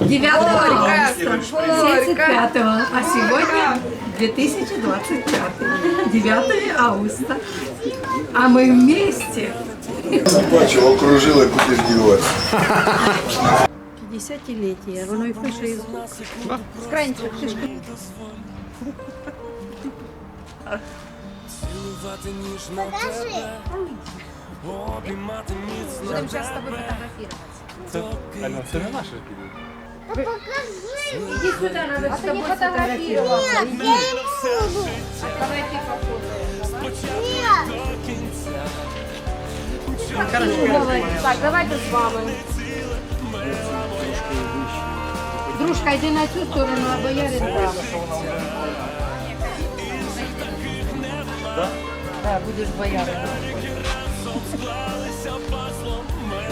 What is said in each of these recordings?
9 августа 75 а сегодня 2025. 9 августа. А мы вместе. Бачу, окружили, куди ж діватися. 50-летие, воно і пише із з крайніших книжки. Будемо зараз з тобою фотографуватися. Альона, це не наше Иди сюда, надо с тобой фотографироваться. фотографироваться. Иди. Давайте Так, давайте з вами. Дружка, йди на цю сторону, або я рядом. Так, будеш боярин.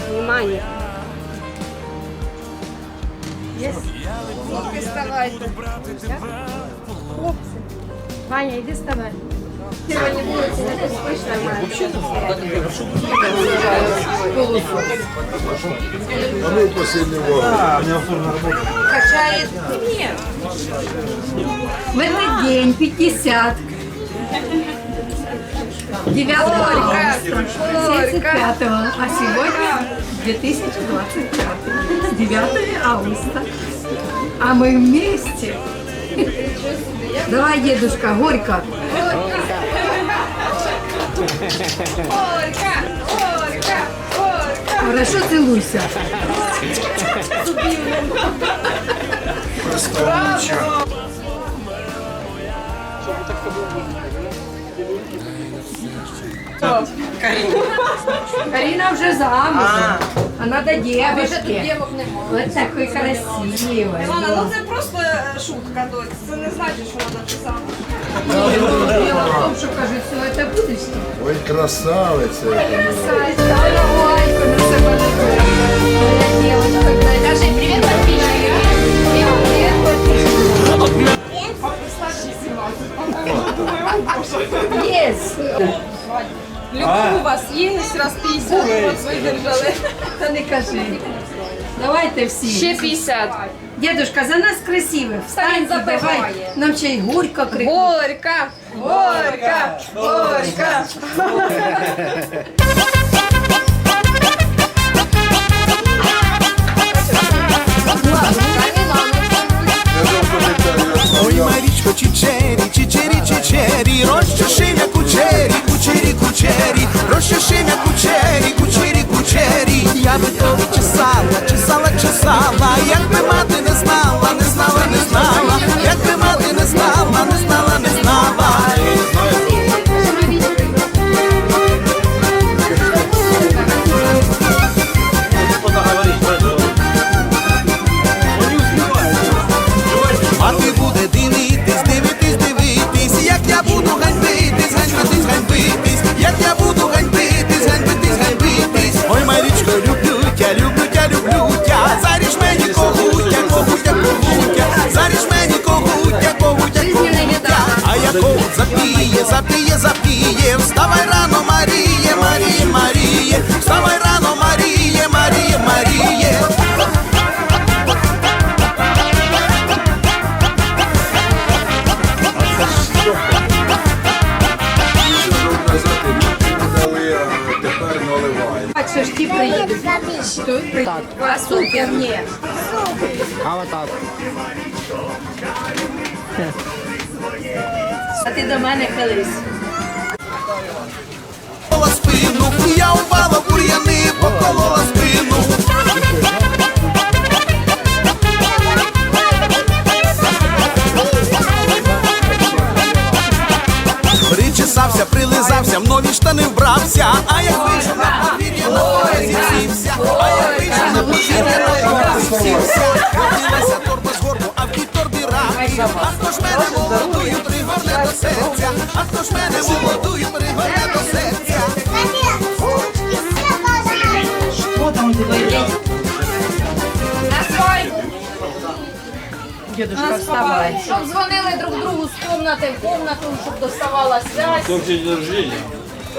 Внимание. Хлопці, вставайте. Ваня, іди вставай. Сьогодні вулиці не безпечно. А ми посильні вогонь. Качає. В этот день 50. 9 августа 75 а сегодня 2025. 9 августа. А мы вместе. Давай, дедушка, горько. Горька, горька, горька. Хорошо целуйся. Карина уже замужем. А надо Більше тут девочки. дівок немає. Вот такой красивый. Ну це просто е, шутка, доць. Це не значить, що вона те саме. Дело в том, что, кажется, это будущее. Ой, красавиця. Ой, на себе не Моя девочка. Скажи привіт, подписчики. Yes. Люблю вас, є раз 50 от видержали. Та не кажи. Давайте всі. Ще 50. Дедушка, за нас красивих. Встань, давай. Нам ще й горько крикнути. Горька, горька, горька. запіє, запіє, запіє, вставай рано, Маріє, Маріє, Маріє, вставай рано, Маріє, Маріє, Маріє. Казати, не дали, а тепер наливаємо. Що ж ті приїдуть? Хто приїде? А супер, ні. А ти до мене. Поколола спину, я упала в бур'яни, поколола спину. Причесався, прилизався, в нові штани вбрався, а як вийшов на подвір'я, на порозі сівся, Вставай. Щоб дзвонили друг другу з комнати в комнату, щоб доставала связь. Как?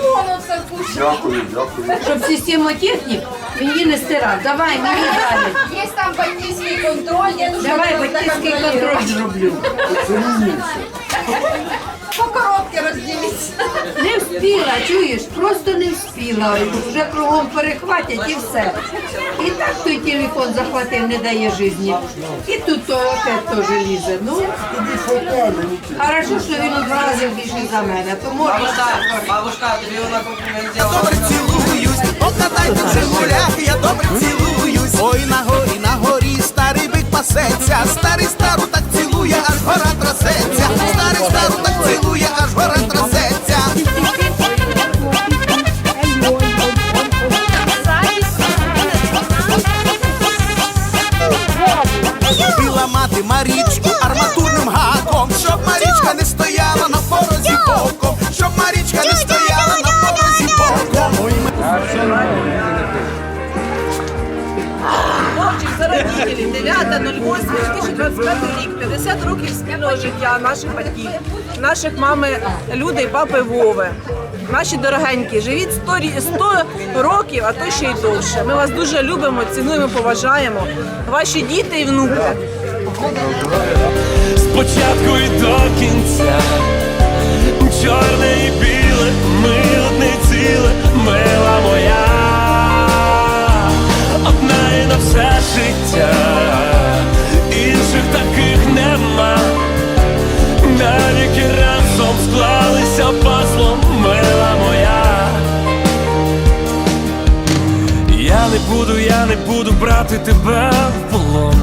Воно все вкусно. Дякую, дякую. Щоб система технік Мені не стирай. Давай, мені далі. Є там батьківський контроль, я дуже Давай батьківський контроль зроблю. По коробці розділіться. Не вспіла, чуєш? Просто вспіла. Вже кругом перехватять і все. І так той телефон захватив, не дає житті. І тут то опять теж лізе. Ну, хорошо, що він у два рази більший за мене. Тому Бабушка, тобі вона не взяла. добре цілуюсь, покатайте в Жигулях, я добре цілуюсь. Ой, на горі, на горі, старий бик пасеться, старий стару 9.08.2025 рік, 50 років спільного життя наших батьків, наших мами Люди і папи Вови. Наші дорогенькі, живіть 100, 100 років, а то ще й довше. Ми вас дуже любимо, цінуємо, поважаємо. Ваші діти і внуки. спочатку і до кінця, чорне і біле, ми одне ціле, мила моя, одна і на все життя, інших таких нема, навіки разом склалися паслом, мила моя. Я не буду, я не буду брати тебе в полон.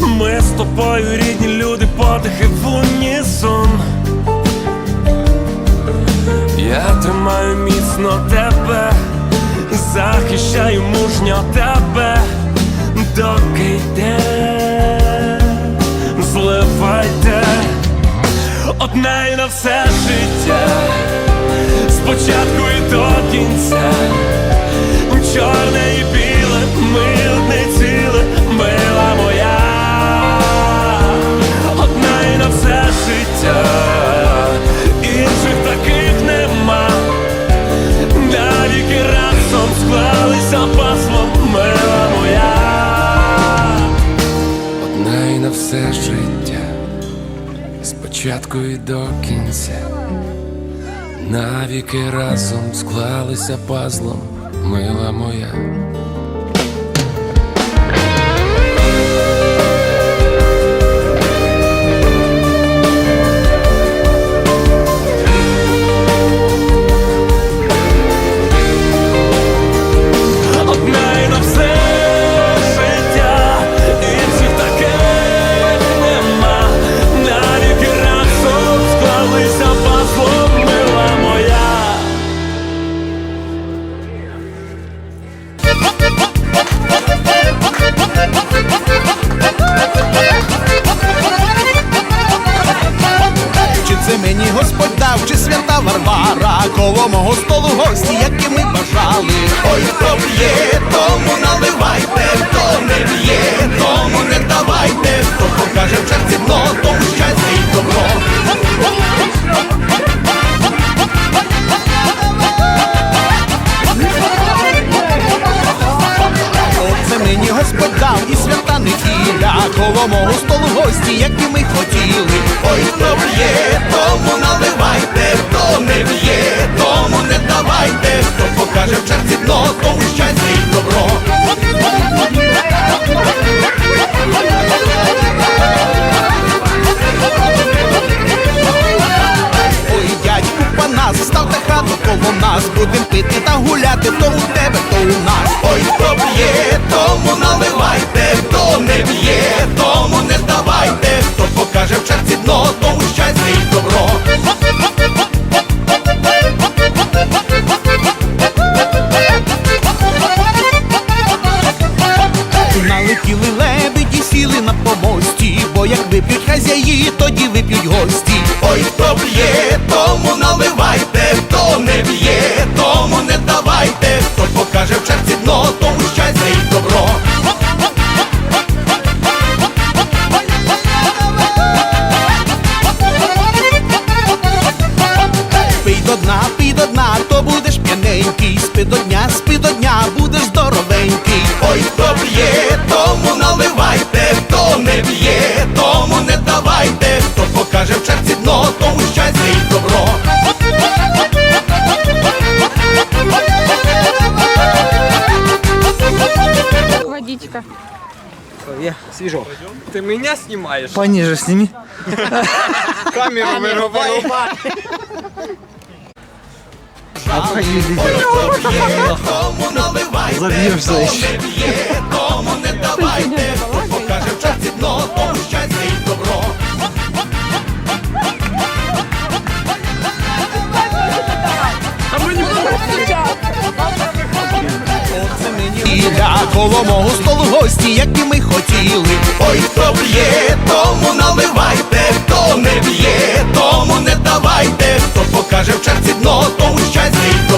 Ми з тобою рідні люди, подихи в унісон. Я тримаю міцно тебе, захищаю мужньо тебе, доки йде, зливайте одна і на все життя, спочатку і до кінця, чорне і біле, ми спочатку і до кінця. Навіки разом склалися пазлом, мила моя. Варвара, мого столу гості, які ми бажали. Ой, хто б'є, тому наливайте, хто не б'є, тому не давайте, хто покаже в черзі дно, тому щастя і добро. Оце мені Господь дав і свята неділя, коло мого столу гості, які ми хотіли. Ой, хто б'є, тому наливайте, хто не б'є, давайте, хто покаже в черзі дно, тому Ты меня снимаешь? Пониже сними. Камеру вырубай. Кому наливайте, Забьешься хто еще. не б'є, тому не давайте, покаже в дно, тому Для коло мого столу гості, як і ми хотіли. Ой, хто б'є, тому наливайте, хто не б'є, тому не давайте, хто покаже в черзі дно, тому щастя і